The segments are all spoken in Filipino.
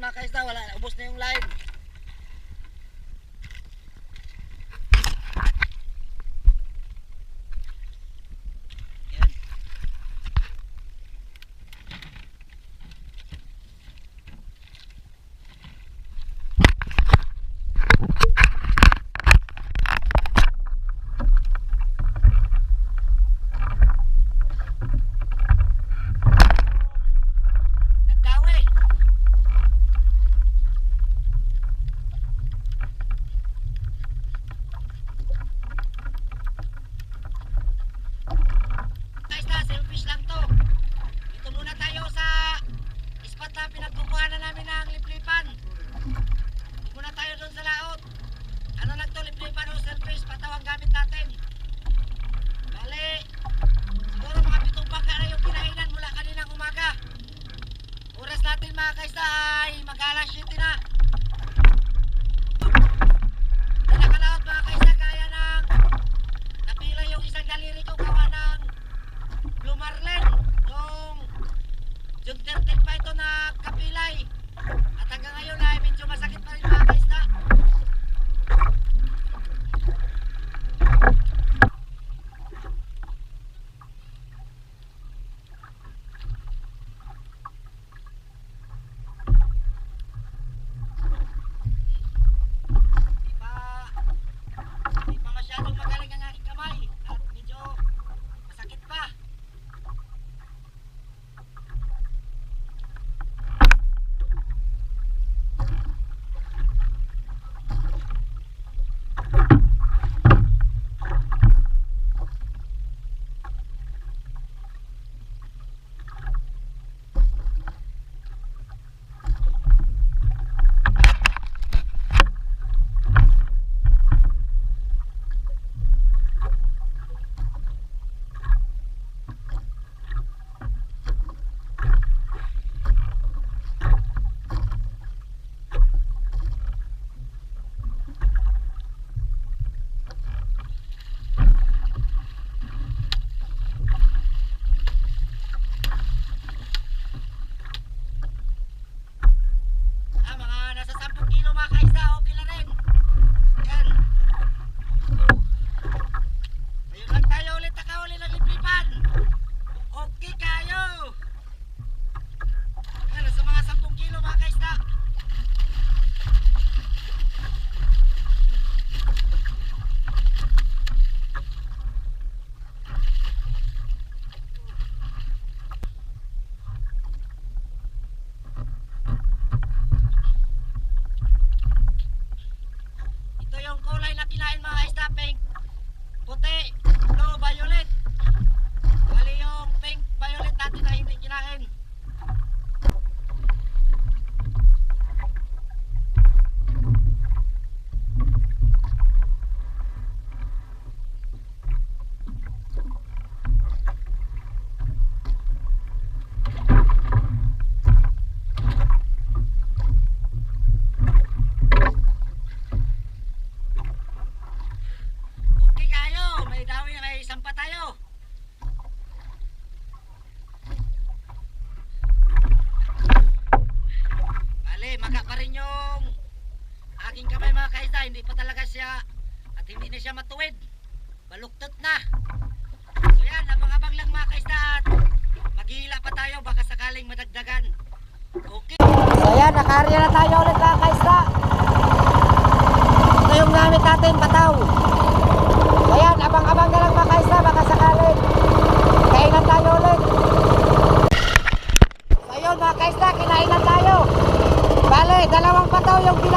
mga kaisda. Wala, ubos na yung line. Yan. Nagdawi. Guys na, selfish lang to. Dito muna tayo sa spot na pinagkukuhanan namin ng liplipan. Dito muna tayo doon sa laot. Ano lang to, liplipan o selfish, pataw ang gamit natin. Bali, siguro mga pitong baka na yung kinainan mula kaninang umaga. Oras natin mga kaisa ay mag-alas 7 na. Pinakalaot mga kaisa kaya ng napila yung isang daliri ko gawa ng Blue Marlin. Yung June 13 pa ito na kapilay. At hanggang ngayon ay medyo masakit pa rin mga kaisa. Maga pa rin yung aking kamay mga kaisa, hindi pa talaga siya at hindi na siya matuwid. Baluktot na. So yan, abang-abang lang mga kaisa at maghihila pa tayo baka sakaling madagdagan. Okay. So yan, nakarya na tayo ulit mga kaisa. Ito yung gamit natin, pataw. Ayan, abang-abang na lang mga kaisa, baka sakaling. Kainan tayo ulit. So yun mga kaisa, kinainan tayo. Bale, dalawang pataw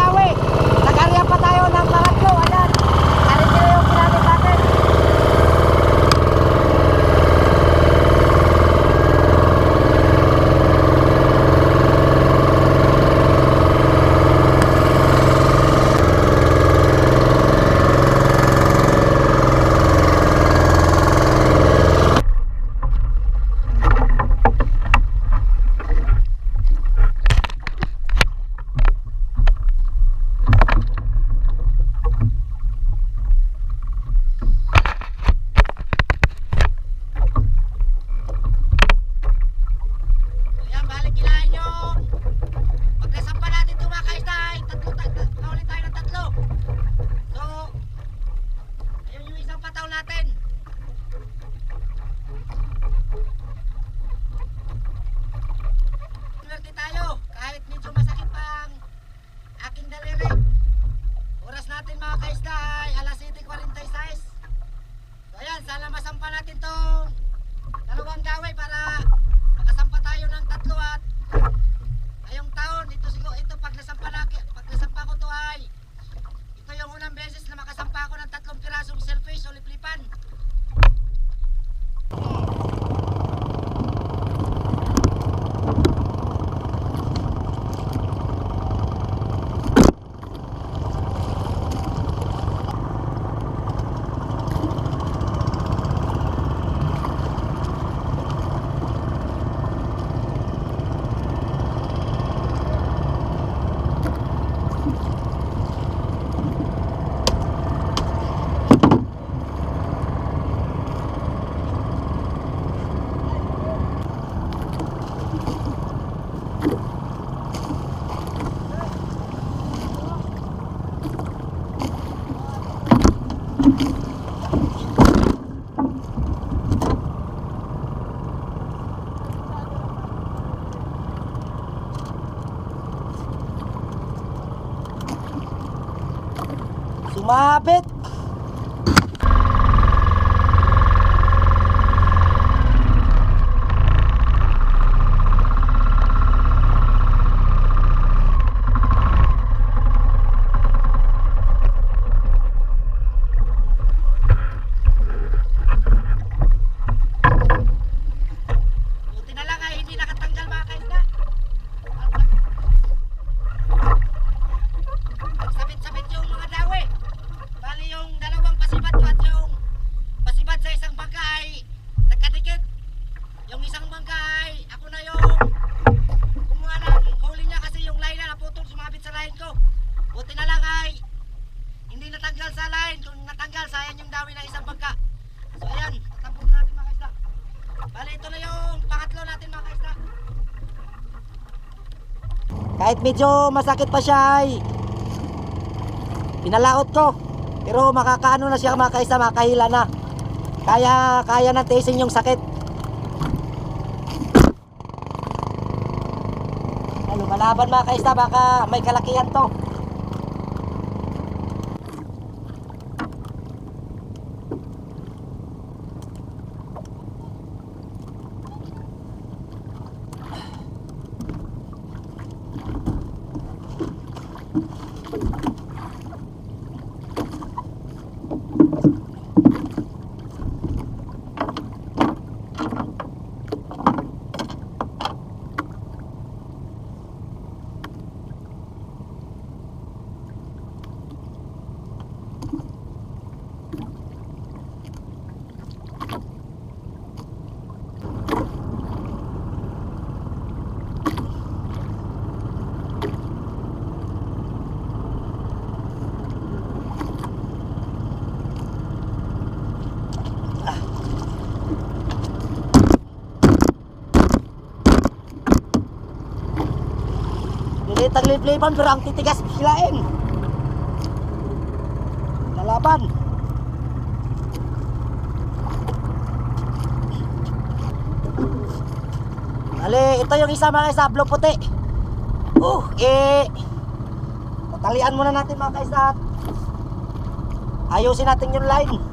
Lumapit. kahit medyo masakit pa siya ay pinalaot ko. Pero makakaano na siya makaisa makahila na. Kaya kaya na tiisin yung sakit. Ano, Lumalaban mga kaisa baka may kalakihan to. tagliplipan pero ang titigas silain lalaban. Ali ito yung isa mga isa puti. Uh eh. Patalian muna natin mga kaisa. Ayusin natin yung line.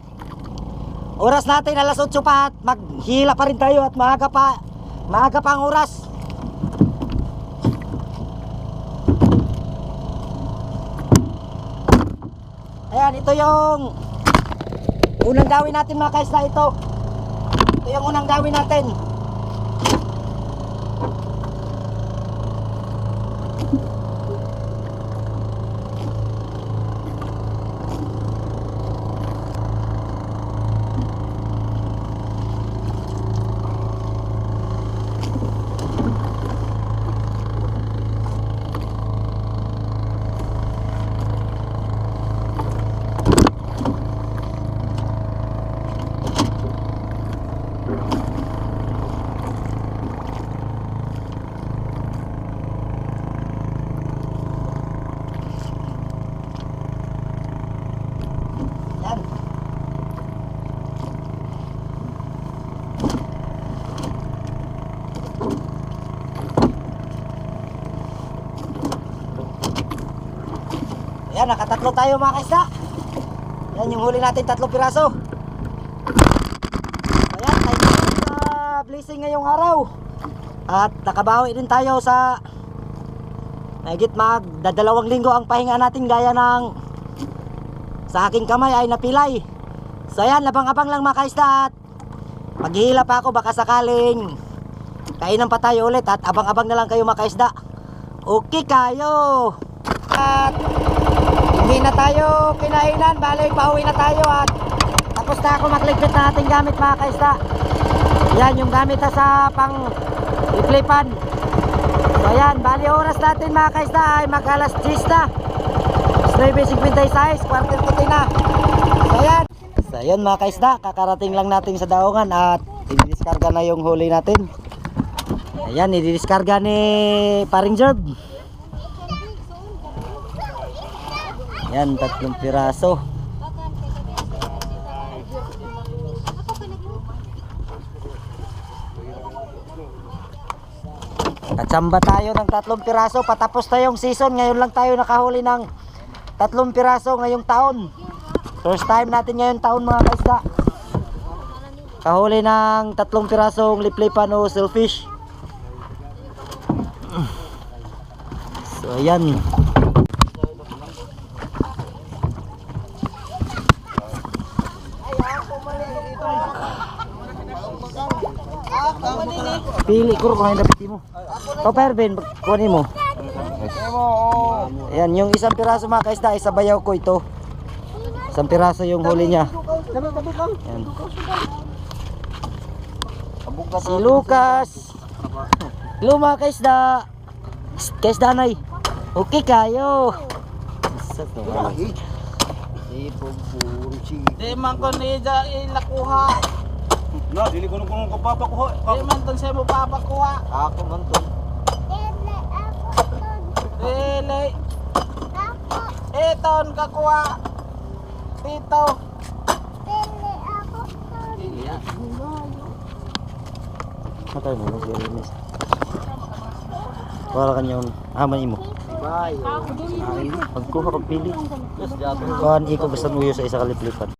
oras natin alas 8 pa at maghila pa rin tayo at maaga pa. Maaga pa ang oras. Ayan, ito yung unang gawin natin mga kaisla ito. Ito yung unang gawin natin. Yan, nakatatlo tayo mga kaisda. Yan yung huli natin, tatlong piraso. Ayan, thank you sa blessing ngayong araw. At nakabawi din tayo sa Nagit mag dadalawang linggo ang pahinga natin gaya ng sa aking kamay ay napilay. So yan, labang-abang lang mga kaisda at maghihila pa ako baka sakaling kainan pa tayo ulit at abang-abang na lang kayo mga kaisda. Okay kayo. At hindi na tayo kinainan, bali pauwi na tayo at tapos na ako magligpit na ating gamit mga kaisda. Yan yung gamit na sa pang iplipan. So ayan, bali oras natin mga kaisda ay mag alas 10 na. 9.56, quarter to 10 na. So ayan. So ayan mga kaisda, kakarating lang natin sa daungan at ididiskarga na yung huli natin. Ayan, ididiskarga ni Paring Jerb. Ayan, tatlong piraso. Katsamba tayo ng tatlong piraso. Patapos na yung season. Ngayon lang tayo nakahuli ng tatlong piraso ngayong taon. First time natin ngayong taon mga kaisda. Kahuli ng tatlong pirasong liplipan o shellfish. So ayan. Pili ko kung ano dapat mo. O Pervin, kunin mo. Ayan, yung isang piraso mga kaisda, isa bayaw ko ito. Isang piraso yung huli niya. Ayan. Si Lucas. Hello mga kaisda. Kaisda nay. Okay kayo. Sa to. Di man ko ni ilakuha. Na, dili ko nung kung kapapakuha. Di man ton sa mo papakuha. Ako man to. Dili. Eton kakuha. Tito. Matay mo si Renes. Para kanyang aman imo. Bye. Pagkuha pagpili. Kuan iko basta muyo sa isa kaliplipan.